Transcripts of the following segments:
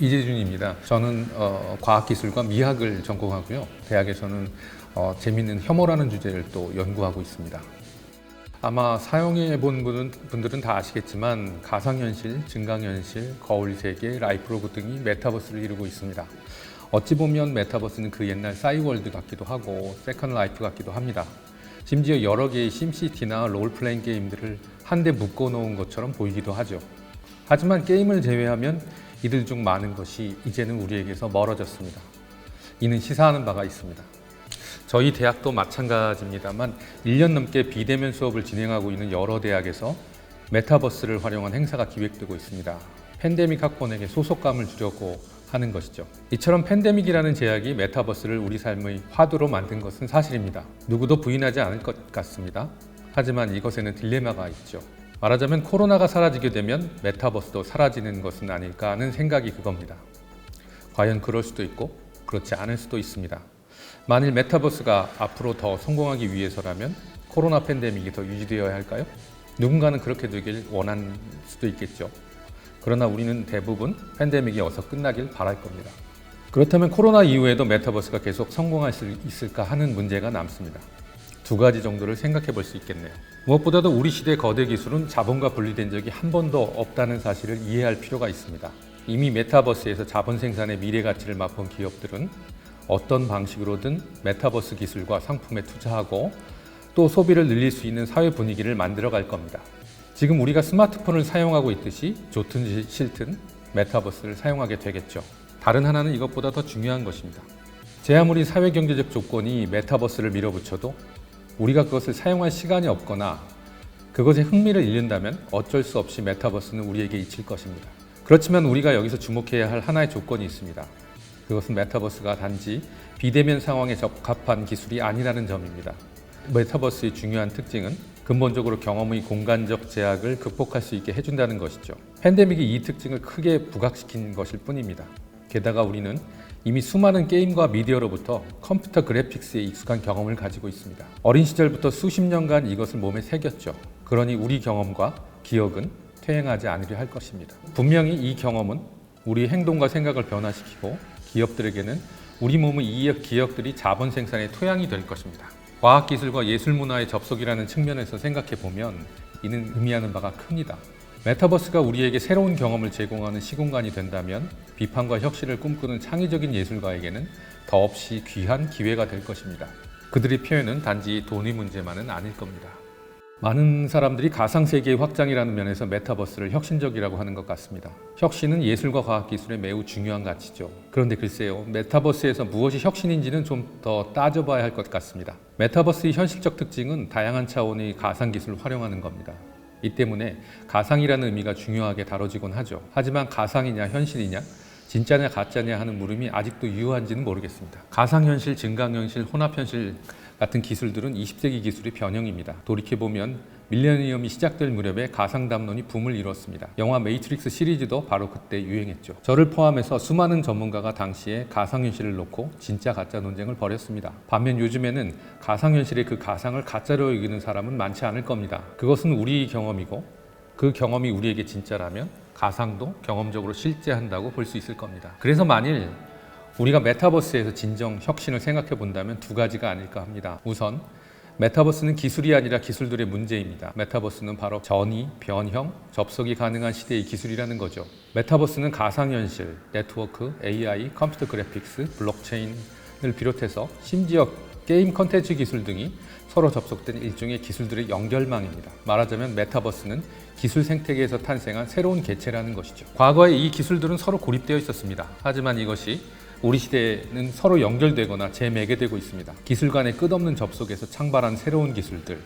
이재준입니다. 저는 어, 과학기술과 미학을 전공하고요. 대학에서는 어, 재밌는 혐오라는 주제를 또 연구하고 있습니다. 아마 사용해 본 분은, 분들은 다 아시겠지만 가상현실, 증강현실, 거울세계, 라이프로그 등이 메타버스를 이루고 있습니다. 어찌 보면 메타버스는 그 옛날 싸이월드 같기도 하고 세컨 라이프 같기도 합니다. 심지어 여러 개의 심시티나 롤플레잉 게임들을 한데 묶어 놓은 것처럼 보이기도 하죠. 하지만 게임을 제외하면 이들 중 많은 것이 이제는 우리에게서 멀어졌습니다. 이는 시사하는 바가 있습니다. 저희 대학도 마찬가지입니다만 1년 넘게 비대면 수업을 진행하고 있는 여러 대학에서 메타버스를 활용한 행사가 기획되고 있습니다. 팬데믹 학번에게 소속감을 주려고 하는 것이죠. 이처럼 팬데믹이라는 제약이 메타버스를 우리 삶의 화두로 만든 것은 사실입니다. 누구도 부인하지 않을 것 같습니다. 하지만 이것에는 딜레마가 있죠. 말하자면 코로나가 사라지게 되면 메타버스도 사라지는 것은 아닐까 하는 생각이 그겁니다. 과연 그럴 수도 있고 그렇지 않을 수도 있습니다. 만일 메타버스가 앞으로 더 성공하기 위해서라면 코로나 팬데믹이 더 유지되어야 할까요? 누군가는 그렇게 되길 원할 수도 있겠죠. 그러나 우리는 대부분 팬데믹이 어서 끝나길 바랄 겁니다. 그렇다면 코로나 이후에도 메타버스가 계속 성공할 수 있을까 하는 문제가 남습니다. 두 가지 정도를 생각해 볼 수 있겠네요. 무엇보다도 우리 시대 거대 기술은 자본과 분리된 적이 한 번도 없다는 사실을 이해할 필요가 있습니다. 이미 메타버스에서 자본 생산의 미래 가치를 맛본 기업들은 어떤 방식으로든 메타버스 기술과 상품에 투자하고 또 소비를 늘릴 수 있는 사회 분위기를 만들어 갈 겁니다. 지금 우리가 스마트폰을 사용하고 있듯이 좋든 싫든 메타버스를 사용하게 되겠죠. 다른 하나는 이것보다 더 중요한 것입니다. 제 아무리 사회 경제적 조건이 메타버스를 밀어붙여도 우리가 그것을 사용할 시간이 없거나 그것에 흥미를 잃는다면 어쩔 수 없이 메타버스는 우리에게 잊힐 것입니다. 그렇지만 우리가 여기서 주목해야 할 하나의 조건이 있습니다. 그것은 메타버스가 단지 비대면 상황에 적합한 기술이 아니라는 점입니다. 메타버스의 중요한 특징은 근본적으로 경험의 공간적 제약을 극복할 수 있게 해준다는 것이죠. 팬데믹이 이 특징을 크게 부각시킨 것일 뿐입니다. 게다가 우리는 이미 수많은 게임과 미디어로부터 컴퓨터 그래픽스에 익숙한 경험을 가지고 있습니다. 어린 시절부터 수십 년간 이것을 몸에 새겼죠. 그러니 우리 경험과 기억은 퇴행하지 않으려 할 것입니다. 분명히 이 경험은 우리 행동과 생각을 변화시키고 기업들에게는 우리 몸의 이 기억들이 자본 생산의 토양이 될 것입니다. 과학기술과 예술문화의 접속이라는 측면에서 생각해 보면 이는 의미하는 바가 큽니다. 메타버스가 우리에게 새로운 경험을 제공하는 시공간이 된다면 비판과 혁신을 꿈꾸는 창의적인 예술가에게는 더없이 귀한 기회가 될 것입니다. 그들의 표현은 단지 돈의 문제만은 아닐 겁니다. 많은 사람들이 가상세계의 확장이라는 면에서 메타버스를 혁신적이라고 하는 것 같습니다. 혁신은 예술과 과학기술의 매우 중요한 가치죠. 그런데 글쎄요, 메타버스에서 무엇이 혁신인지는 좀 더 따져봐야 할 것 같습니다. 메타버스의 현실적 특징은 다양한 차원의 가상기술을 활용하는 겁니다. 이 때문에 가상이라는 의미가 중요하게 다뤄지곤 하죠. 하지만 가상이냐 현실이냐 진짜냐 가짜냐 하는 물음이 아직도 유효한지는 모르겠습니다. 가상현실, 증강현실, 혼합현실 같은 기술들은 20세기 기술의 변형입니다. 돌이켜보면 밀레니엄이 시작될 무렵에 가상 담론이 붐을 이뤘습니다. 영화 메이트릭스 시리즈도 바로 그때 유행했죠. 저를 포함해서 수많은 전문가가 당시에 가상현실을 놓고 진짜 가짜 논쟁을 벌였습니다. 반면 요즘에는 가상현실의 그 가상을 가짜로 여기는 사람은 많지 않을 겁니다. 그것은 우리 경험이고 그 경험이 우리에게 진짜라면 가상도 경험적으로 실제한다고 볼 수 있을 겁니다. 그래서 만일 우리가 메타버스에서 진정 혁신을 생각해 본다면 두 가지가 아닐까 합니다. 우선 메타버스는 기술이 아니라 기술들의 문제입니다. 메타버스는 바로 전이, 변형, 접속이 가능한 시대의 기술이라는 거죠. 메타버스는 가상현실, 네트워크, AI, 컴퓨터 그래픽스, 블록체인을 비롯해서 심지어 게임 컨텐츠 기술 등이 서로 접속된 일종의 기술들의 연결망입니다. 말하자면 메타버스는 기술 생태계에서 탄생한 새로운 개체라는 것이죠. 과거에 이 기술들은 서로 고립되어 있었습니다. 하지만 이것이 우리 시대에는 서로 연결되거나 재매개되고 있습니다. 기술 간의 끝없는 접속에서 창발한 새로운 기술들,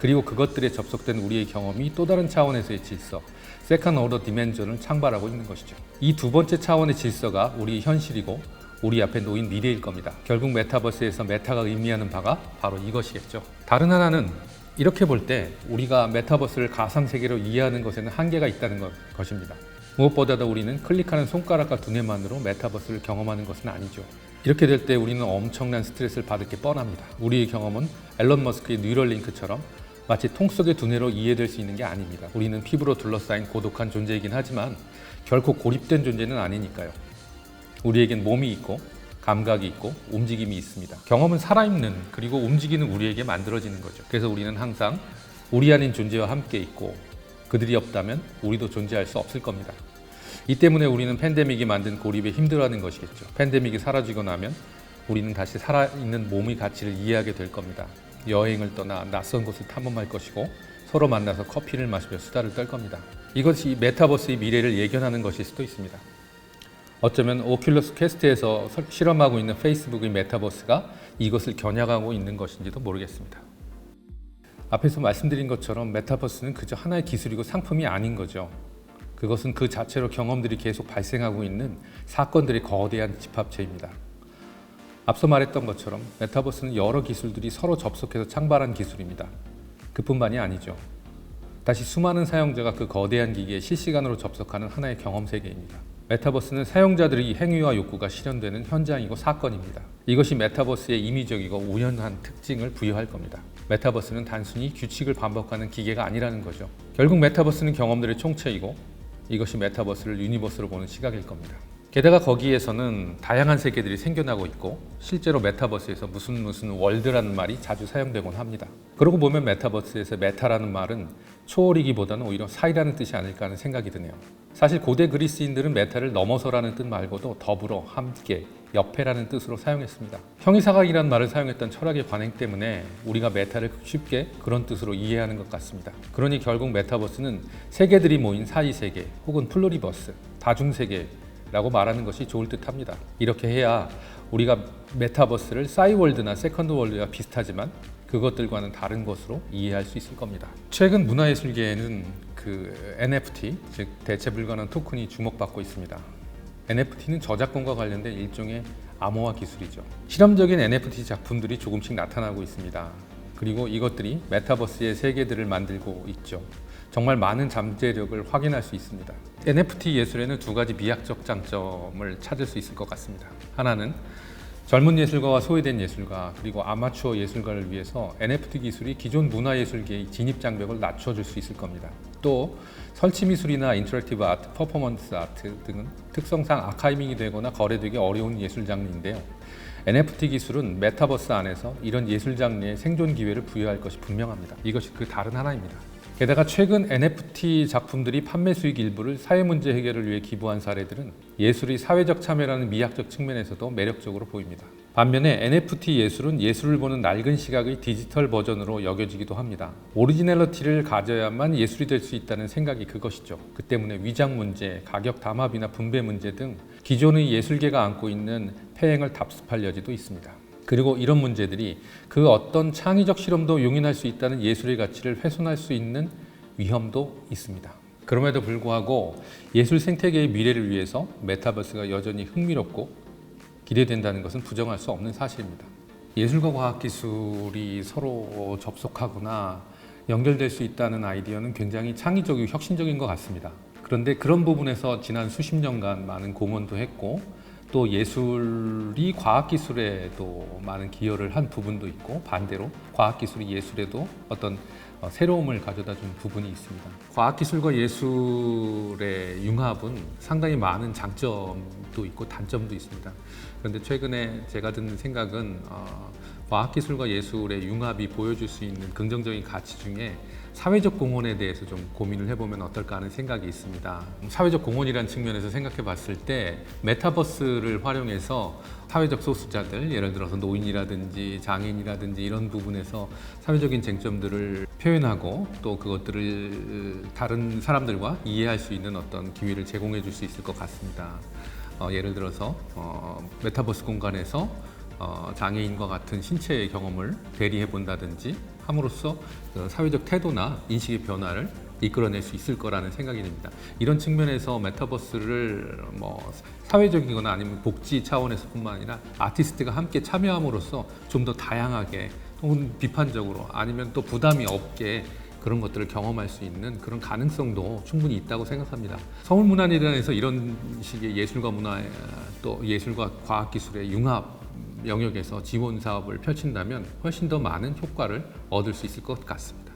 그리고 그것들에 접속된 우리의 경험이 또 다른 차원에서의 질서, 세컨 오더 디멘전을 창발하고 있는 것이죠. 이 두 번째 차원의 질서가 우리 현실이고 우리 앞에 놓인 미래일 겁니다. 결국 메타버스에서 메타가 의미하는 바가 바로 이것이겠죠. 다른 하나는 이렇게 볼 때 우리가 메타버스를 가상 세계로 이해하는 것에는 한계가 있다는 것, 것입니다. 무엇보다도 우리는 클릭하는 손가락과 두뇌만으로 메타버스를 경험하는 것은 아니죠. 이렇게 될 때 우리는 엄청난 스트레스를 받을 게 뻔합니다. 우리의 경험은 앨런 머스크의 뉴럴링크처럼 마치 통 속의 두뇌로 이해될 수 있는 게 아닙니다. 우리는 피부로 둘러싸인 고독한 존재이긴 하지만 결코 고립된 존재는 아니니까요. 우리에겐 몸이 있고 감각이 있고 움직임이 있습니다. 경험은 살아있는 그리고 움직이는 우리에게 만들어지는 거죠. 그래서 우리는 항상 우리 아닌 존재와 함께 있고 그들이 없다면 우리도 존재할 수 없을 겁니다. 이 때문에 우리는 팬데믹이 만든 고립에 힘들어하는 것이겠죠. 팬데믹이 사라지고 나면 우리는 다시 살아있는 몸의 가치를 이해하게 될 겁니다. 여행을 떠나 낯선 곳을 탐험할 것이고 서로 만나서 커피를 마시며 수다를 떨 겁니다. 이것이 메타버스의 미래를 예견하는 것일 수도 있습니다. 어쩌면 오큘러스 퀘스트에서 설- 실험하고 있는 페이스북의 메타버스가 이것을 겨냥하고 있는 것인지도 모르겠습니다. 앞에서 말씀드린 것처럼 메타버스는 그저 하나의 기술이고 상품이 아닌 거죠. 그것은 그 자체로 경험들이 계속 발생하고 있는 사건들의 거대한 집합체입니다. 앞서 말했던 것처럼 메타버스는 여러 기술들이 서로 접속해서 창발한 기술입니다. 그뿐만이 아니죠. 다시 수많은 사용자가 그 거대한 기기에 실시간으로 접속하는 하나의 경험 세계입니다. 메타버스는 사용자들의 행위와 욕구가 실현되는 현장이고 사건입니다. 이것이 메타버스의 임의적이고 우연한 특징을 부여할 겁니다. 메타버스는 단순히 규칙을 반복하는 기계가 아니라는 거죠. 결국 메타버스는 경험들의 총체이고 이것이 메타버스를 유니버스로 보는 시각일 겁니다. 게다가 거기에서는 다양한 세계들이 생겨나고 있고 실제로 메타버스에서 무슨 무슨 월드라는 말이 자주 사용되곤 합니다. 그러고 보면 메타버스에서 메타라는 말은 초월이기보다는 오히려 사이라는 뜻이 아닐까 하는 생각이 드네요. 사실 고대 그리스인들은 메타를 넘어서라는 뜻 말고도 더불어 함께 옆에라는 뜻으로 사용했습니다. 형이사각이라는 말을 사용했던 철학의 관행 때문에 우리가 메타를 쉽게 그런 뜻으로 이해하는 것 같습니다. 그러니 결국 메타버스는 세계들이 모인 사이 세계 혹은 플루리버스 다중 세계 라고 말하는 것이 좋을 듯 합니다. 이렇게 해야 우리가 메타버스를 싸이월드나 세컨드월드와 비슷하지만 그것들과는 다른 것으로 이해할 수 있을 겁니다. 최근 문화예술계에는 그 NFT 즉 대체 불가능한 토큰이 주목받고 있습니다. NFT는 저작권과 관련된 일종의 암호화 기술이죠. 실험적인 NFT 작품들이 조금씩 나타나고 있습니다. 그리고 이것들이 메타버스의 세계들을 만들고 있죠. 정말 많은 잠재력을 확인할 수 있습니다. NFT 예술에는 두 가지 미학적 장점을 찾을 수 있을 것 같습니다. 하나는 젊은 예술가와 소외된 예술가 그리고 아마추어 예술가를 위해서 NFT 기술이 기존 문화예술계의 진입 장벽을 낮춰줄 수 있을 겁니다. 또 설치 미술이나 인터랙티브 아트, 퍼포먼스 아트 등은 특성상 아카이밍이 되거나 거래되기 어려운 예술 장르인데요. NFT 기술은 메타버스 안에서 이런 예술 장르의 생존 기회를 부여할 것이 분명합니다. 이것이 그 다른 하나입니다. 게다가 최근 NFT 작품들이 판매 수익 일부를 사회 문제 해결을 위해 기부한 사례들은 예술의 사회적 참여라는 미학적 측면에서도 매력적으로 보입니다. 반면에 NFT 예술은 예술을 보는 낡은 시각의 디지털 버전으로 여겨지기도 합니다. 오리지널리티를 가져야만 예술이 될 수 있다는 생각이 그것이죠. 그 때문에 위장 문제, 가격 담합이나 분배 문제 등 기존의 예술계가 안고 있는 폐행을 답습할 여지도 있습니다. 그리고 이런 문제들이 그 어떤 창의적 실험도 용인할 수 있다는 예술의 가치를 훼손할 수 있는 위험도 있습니다. 그럼에도 불구하고 예술 생태계의 미래를 위해서 메타버스가 여전히 흥미롭고 기대된다는 것은 부정할 수 없는 사실입니다. 예술과 과학 기술이 서로 접속하거나 연결될 수 있다는 아이디어는 굉장히 창의적이고 혁신적인 것 같습니다. 그런데 그런 부분에서 지난 수십 년간 많은 공헌도 했고 또 예술이 과학 기술에도 많은 기여를 한 부분도 있고 반대로 과학 기술이 예술에도 어떤 어, 새로움을 가져다 준 부분이 있습니다. 과학기술과 예술의 융합은 상당히 많은 장점도 있고 단점도 있습니다. 그런데 최근에 제가 듣는 생각은 어, 과학기술과 예술의 융합이 보여줄 수 있는 긍정적인 가치 중에 사회적 공헌에 대해서 좀 고민을 해보면 어떨까 하는 생각이 있습니다. 사회적 공헌이라는 측면에서 생각해 봤을 때 메타버스를 활용해서 사회적 소수자들, 예를 들어서 노인이라든지 장애인이라든지 이런 부분에서 사회적인 쟁점들을 표현하고 또 그것들을 다른 사람들과 이해할 수 있는 어떤 기회를 제공해 줄 수 있을 것 같습니다. 어, 예를 들어서 어, 메타버스 공간에서 어, 장애인과 같은 신체의 경험을 대리해 본다든지 함으로써 그 사회적 태도나 인식의 변화를 이끌어낼 수 있을 거라는 생각이 듭니다. 이런 측면에서 메타버스를 뭐 사회적이거나 아니면 복지 차원에서뿐만 아니라 아티스트가 함께 참여함으로써 좀 더 다양하게 혹은 비판적으로 아니면 또 부담이 없게 그런 것들을 경험할 수 있는 그런 가능성도 충분히 있다고 생각합니다. 서울문화재단에서 이런 식의 예술과 문화 또 예술과 과학기술의 융합 영역에서 지원 사업을 펼친다면 훨씬 더 많은 효과를 얻을 수 있을 것 같습니다.